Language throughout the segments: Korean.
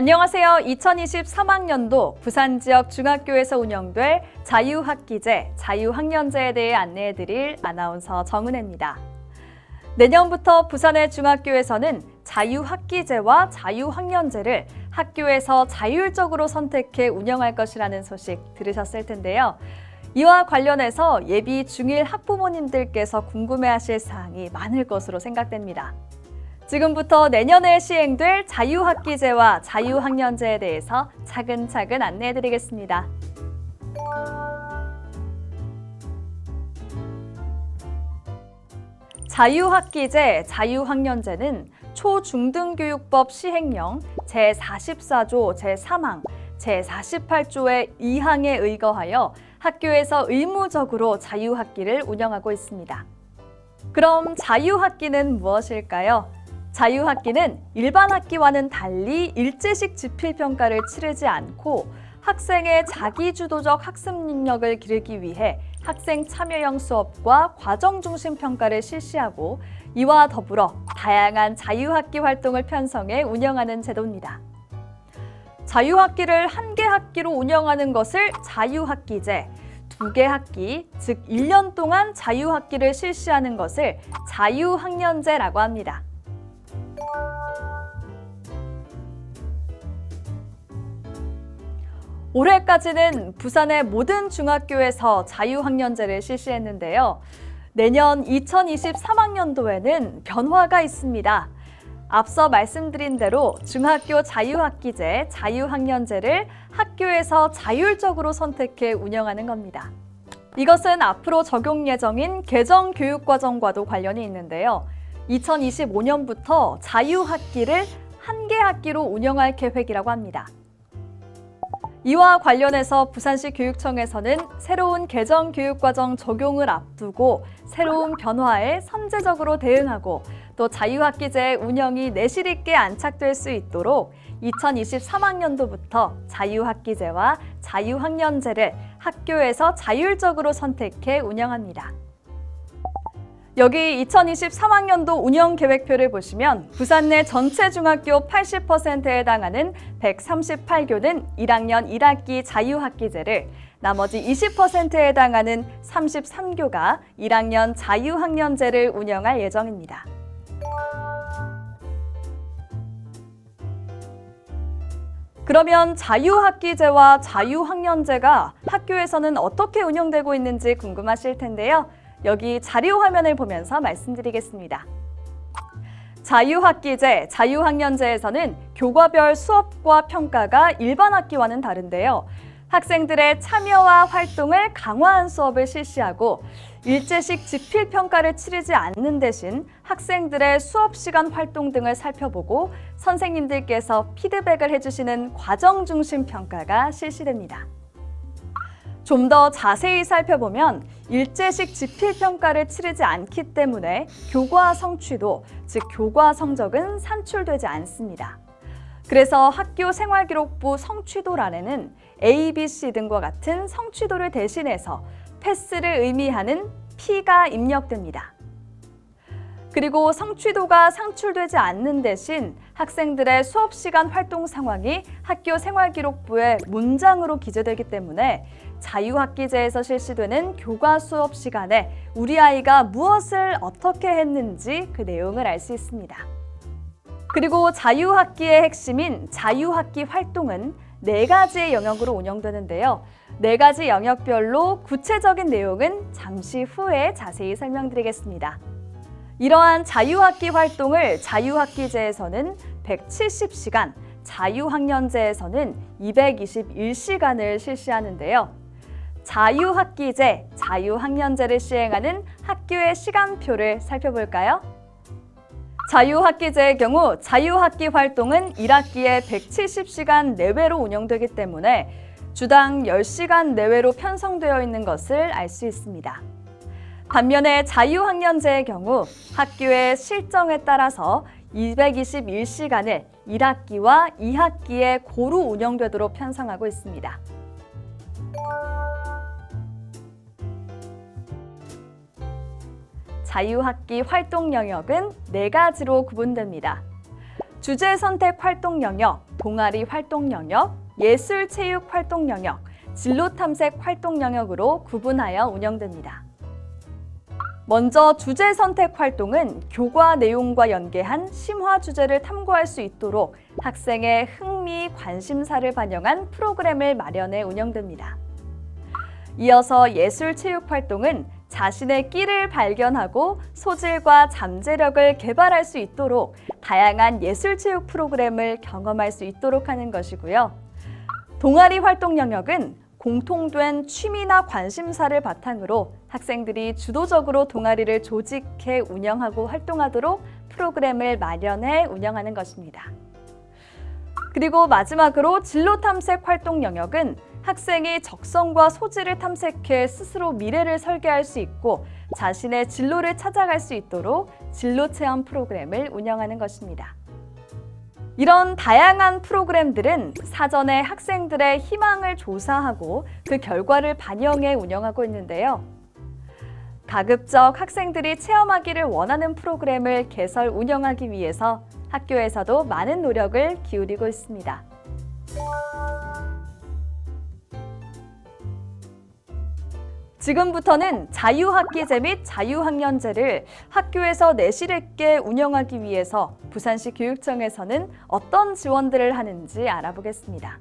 안녕하세요. 2023학년도 부산 지역 중학교에서 운영될 자유학기제, 자유학년제에 대해 안내해 드릴 아나운서 정은혜입니다. 내년부터 부산의 중학교에서는 자유학기제와 자유학년제를 학교에서 자율적으로 선택해 운영할 것이라는 소식 들으셨을 텐데요. 이와 관련해서 예비 중1 학부모님들께서 궁금해하실 사항이 많을 것으로 생각됩니다. 지금부터 내년에 시행될 자유학기제와 자유학년제에 대해서 차근차근 안내해드리겠습니다. 자유학기제, 자유학년제는 초중등교육법 시행령 제44조 제3항, 제48조의 2항에 의거하여 학교에서 의무적으로 자유학기를 운영하고 있습니다. 그럼 자유학기는 무엇일까요? 자유학기는 일반 학기와는 달리 일제식 지필평가를 치르지 않고 학생의 자기주도적 학습 능력을 기르기 위해 학생 참여형 수업과 과정 중심 평가를 실시하고 이와 더불어 다양한 자유학기 활동을 편성해 운영하는 제도입니다. 자유학기를 한 개 학기로 운영하는 것을 자유학기제, 두 개 학기, 즉 1년 동안 자유학기를 실시하는 것을 자유학년제라고 합니다. 올해까지는 부산의 모든 중학교에서 자유학년제를 실시했는데요. 내년 2023학년도에는 변화가 있습니다. 앞서 말씀드린 대로 중학교 자유학기제, 자유학년제를 학교에서 자율적으로 선택해 운영하는 겁니다. 이것은 앞으로 적용 예정인 개정 교육과정과도 관련이 있는데요. 2025년부터 자유학기를 한 개 학기로 운영할 계획이라고 합니다. 이와 관련해서 부산시 교육청에서는 새로운 개정 교육과정 적용을 앞두고 새로운 변화에 선제적으로 대응하고 또 자유학기제 운영이 내실 있게 안착될 수 있도록 2023학년도부터 자유학기제와 자유학년제를 학교에서 자율적으로 선택해 운영합니다. 여기 2023학년도 운영 계획표를 보시면 부산 내 전체 중학교 80%에 해당하는 138교는 1학년 1학기 자유학기제를 나머지 20%에 해당하는 33교가 1학년 자유학년제를 운영할 예정입니다. 그러면 자유학기제와 자유학년제가 학교에서는 어떻게 운영되고 있는지 궁금하실 텐데요. 여기 자료 화면을 보면서 말씀드리겠습니다. 자유학기제, 자유학년제에서는 교과별 수업과 평가가 일반 학기와는 다른데요. 학생들의 참여와 활동을 강화한 수업을 실시하고 일제식 지필 평가를 치르지 않는 대신 학생들의 수업 시간 활동 등을 살펴보고 선생님들께서 피드백을 해주시는 과정 중심 평가가 실시됩니다. 좀 더 자세히 살펴보면 일제식 지필 평가를 치르지 않기 때문에 교과 성취도, 즉 교과 성적은 산출되지 않습니다. 그래서 학교 생활기록부 성취도란에는 A, B, C 등과 같은 성취도를 대신해서 패스를 의미하는 P가 입력됩니다. 그리고 성취도가 상출되지 않는 대신 학생들의 수업 시간 활동 상황이 학교 생활기록부에 문장으로 기재되기 때문에 자유학기제에서 실시되는 교과 수업 시간에 우리 아이가 무엇을 어떻게 했는지 그 내용을 알 수 있습니다. 그리고 자유학기의 핵심인 자유학기 활동은 네 가지의 영역으로 운영되는데요. 네 가지 영역별로 구체적인 내용은 잠시 후에 자세히 설명드리겠습니다. 이러한 자유학기 활동을 자유학기제에서는 170시간, 자유학년제에서는 221시간을 실시하는데요. 자유학기제, 자유학년제를 시행하는 학교의 시간표를 살펴볼까요? 자유학기제의 경우 자유학기 활동은 1학기에 170시간 내외로 운영되기 때문에 주당 10시간 내외로 편성되어 있는 것을 알 수 있습니다. 반면에 자유학년제의 경우 학교의 실정에 따라서 221시간을 1학기와 2학기에 고루 운영되도록 편성하고 있습니다. 자유학기 활동 영역은 네 가지로 구분됩니다. 주제 선택 활동 영역, 동아리 활동 영역, 예술 체육 활동 영역, 진로 탐색 활동 영역으로 구분하여 운영됩니다. 먼저 주제 선택 활동은 교과 내용과 연계한 심화 주제를 탐구할 수 있도록 학생의 흥미, 관심사를 반영한 프로그램을 마련해 운영됩니다. 이어서 예술 체육 활동은 자신의 끼를 발견하고 소질과 잠재력을 개발할 수 있도록 다양한 예술 체육 프로그램을 경험할 수 있도록 하는 것이고요. 동아리 활동 영역은 공통된 취미나 관심사를 바탕으로 학생들이 주도적으로 동아리를 조직해 운영하고 활동하도록 프로그램을 마련해 운영하는 것입니다. 그리고 마지막으로 진로 탐색 활동 영역은 학생이 적성과 소질을 탐색해 스스로 미래를 설계할 수 있고 자신의 진로를 찾아갈 수 있도록 진로 체험 프로그램을 운영하는 것입니다. 이런 다양한 프로그램들은 사전에 학생들의 희망을 조사하고 그 결과를 반영해 운영하고 있는데요. 가급적 학생들이 체험하기를 원하는 프로그램을 개설 운영하기 위해서 학교에서도 많은 노력을 기울이고 있습니다. 지금부터는 자유학기제 및 자유학년제를 학교에서 내실 있게 운영하기 위해서 부산시 교육청에서는 어떤 지원들을 하는지 알아보겠습니다.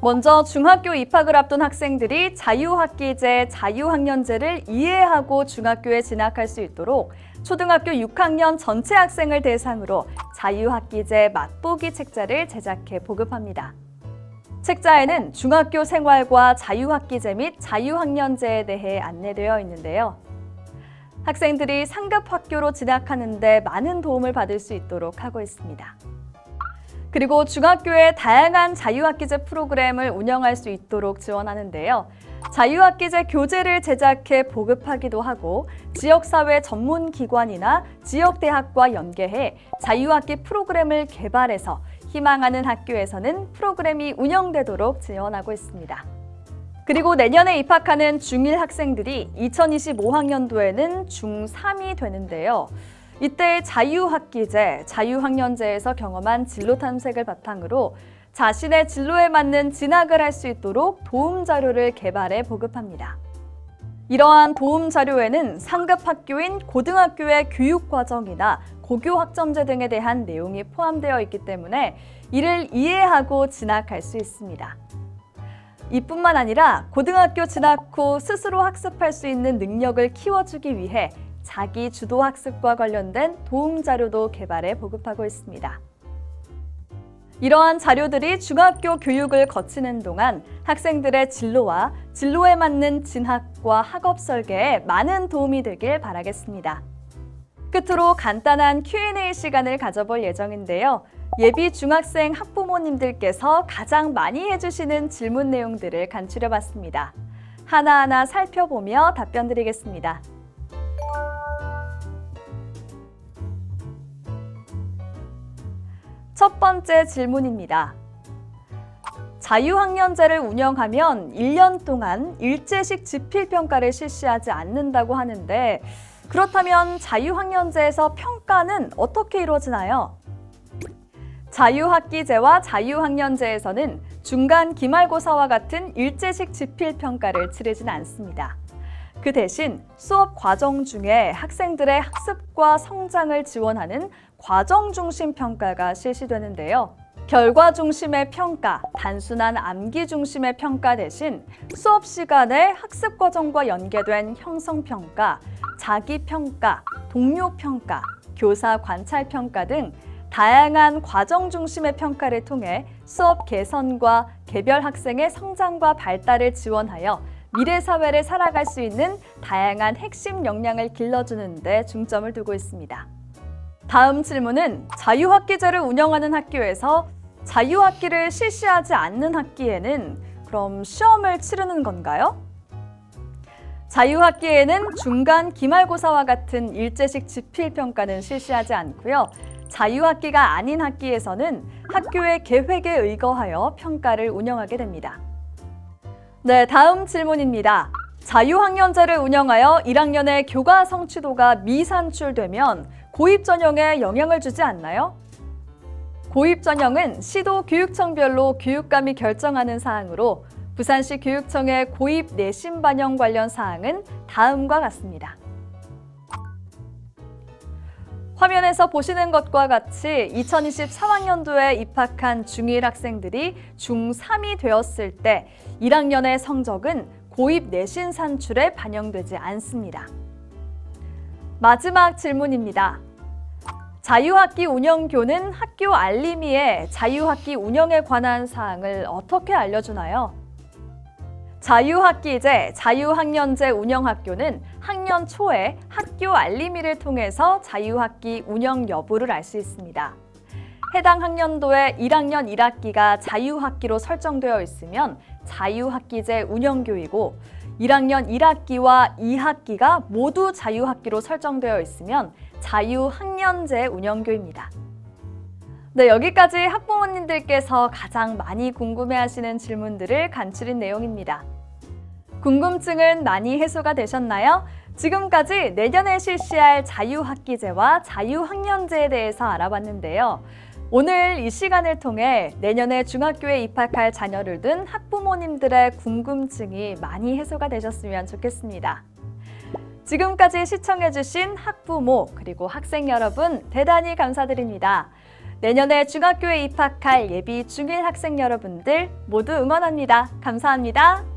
먼저 중학교 입학을 앞둔 학생들이 자유학기제, 자유학년제를 이해하고 중학교에 진학할 수 있도록 초등학교 6학년 전체 학생을 대상으로 자유학기제 맛보기 책자를 제작해 보급합니다. 책자에는 중학교 생활과 자유학기제 및 자유학년제에 대해 안내되어 있는데요. 학생들이 상급 학교로 진학하는데 많은 도움을 받을 수 있도록 하고 있습니다. 그리고 중학교에 다양한 자유학기제 프로그램을 운영할 수 있도록 지원하는데요. 자유학기제 교재를 제작해 보급하기도 하고 지역사회 전문기관이나 지역대학과 연계해 자유학기 프로그램을 개발해서 희망하는 학교에서는 프로그램이 운영되도록 지원하고 있습니다. 그리고 내년에 입학하는 중1 학생들이 2025학년도에는 중3이 되는데요. 이때 자유학기제, 자유학년제에서 경험한 진로 탐색을 바탕으로 자신의 진로에 맞는 진학을 할 수 있도록 도움 자료를 개발해 보급합니다. 이러한 도움 자료에는 상급 학교인 고등학교의 교육 과정이나 고교 학점제 등에 대한 내용이 포함되어 있기 때문에 이를 이해하고 진학할 수 있습니다. 이뿐만 아니라 고등학교 진학 후 스스로 학습할 수 있는 능력을 키워주기 위해 자기 주도 학습과 관련된 도움 자료도 개발해 보급하고 있습니다. 이러한 자료들이 중학교 교육을 거치는 동안 학생들의 진로와 진로에 맞는 진학과 학업 설계에 많은 도움이 되길 바라겠습니다. 끝으로 간단한 Q&A 시간을 가져볼 예정인데요. 예비 중학생 학부모님들께서 가장 많이 해주시는 질문 내용들을 간추려 봤습니다. 하나하나 살펴보며 답변 드리겠습니다. 첫 번째 질문입니다. 자유학년제를 운영하면 1년 동안 일제식 지필평가를 실시하지 않는다고 하는데 그렇다면 자유학년제에서 평가는 어떻게 이루어지나요? 자유학기제와 자유학년제에서는 중간 기말고사와 같은 일제식 지필평가를 치르진 않습니다. 그 대신 수업 과정 중에 학생들의 학습과 성장을 지원하는 과정 중심 평가가 실시되는데요. 결과 중심의 평가, 단순한 암기 중심의 평가 대신 수업 시간에 학습 과정과 연계된 형성 평가, 자기 평가, 동료 평가, 교사 관찰 평가 등 다양한 과정 중심의 평가를 통해 수업 개선과 개별 학생의 성장과 발달을 지원하여 미래 사회를 살아갈 수 있는 다양한 핵심 역량을 길러주는 데 중점을 두고 있습니다. 다음 질문은 자유학기제를 운영하는 학교에서 자유학기를 실시하지 않는 학기에는 그럼 시험을 치르는 건가요? 자유학기에는 중간 기말고사와 같은 일제식 지필평가는 실시하지 않고요. 자유학기가 아닌 학기에서는 학교의 계획에 의거하여 평가를 운영하게 됩니다. 네, 다음 질문입니다. 자유학년제를 운영하여 1학년의 교과 성취도가 미산출되면 고입 전형에 영향을 주지 않나요? 고입 전형은 시도 교육청별로 교육감이 결정하는 사항으로 부산시 교육청의 고입 내신 반영 관련 사항은 다음과 같습니다. 화면에서 보시는 것과 같이 2023학년도에 입학한 중1 학생들이 중3이 되었을 때 1학년의 성적은 고입 내신 산출에 반영되지 않습니다. 마지막 질문입니다. 자유학기 운영교는 학교 알림이에 자유학기 운영에 관한 사항을 어떻게 알려주나요? 자유학기제, 자유학년제 운영학교는 학년 초에 학교 알림이를 통해서 자유학기 운영 여부를 알 수 있습니다. 해당 학년도에 1학년 1학기가 자유학기로 설정되어 있으면 자유학기제 운영교이고 1학년 1학기와 2학기가 모두 자유학기로 설정되어 있으면 자유학년제 운영교입니다. 네, 여기까지 학부모님들께서 가장 많이 궁금해하시는 질문들을 간추린 내용입니다. 궁금증은 많이 해소가 되셨나요? 지금까지 내년에 실시할 자유학기제와 자유학년제에 대해서 알아봤는데요. 오늘 이 시간을 통해 내년에 중학교에 입학할 자녀를 둔 학부모님들의 궁금증이 많이 해소가 되셨으면 좋겠습니다. 지금까지 시청해주신 학부모 그리고 학생 여러분 대단히 감사드립니다. 내년에 중학교에 입학할 예비 중1 학생 여러분들 모두 응원합니다. 감사합니다.